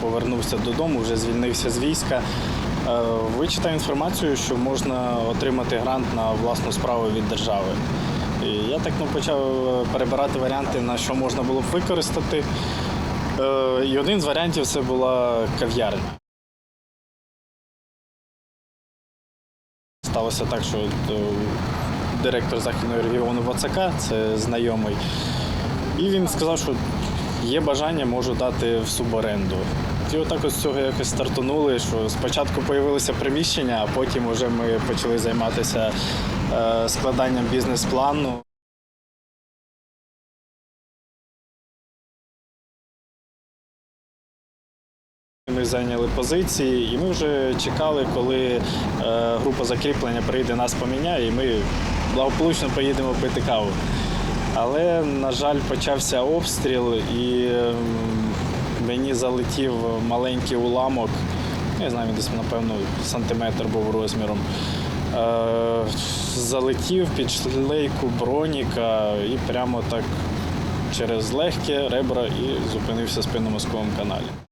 повернувся додому, вже звільнився з війська. е, Вичитав інформацію, що можна отримати грант на власну справу від держави. І я так ну, почав е, перебирати варіанти, на що можна було б використати. Е, І один з варіантів це була кав'ярня. Сталося так, що директор західного регіону ВЦК, це знайомий, і він сказав, що є бажання, можу дати в суборенду. І отак от з цього якось стартанули, що спочатку з'явилося приміщення, а потім вже ми почали займатися е, складанням бізнес-плану. Ми зайняли позиції, і ми вже чекали, коли е, група закріплення прийде, нас поміняє, і ми благополучно поїдемо пити каву. Але, на жаль, почався обстріл, і ем, мені залетів маленький уламок. Не знаю, десь, напевно, сантиметр був розміром. Е, залетів під шлейку броніка і прямо так через легке ребра і зупинився в спинномозковому каналі.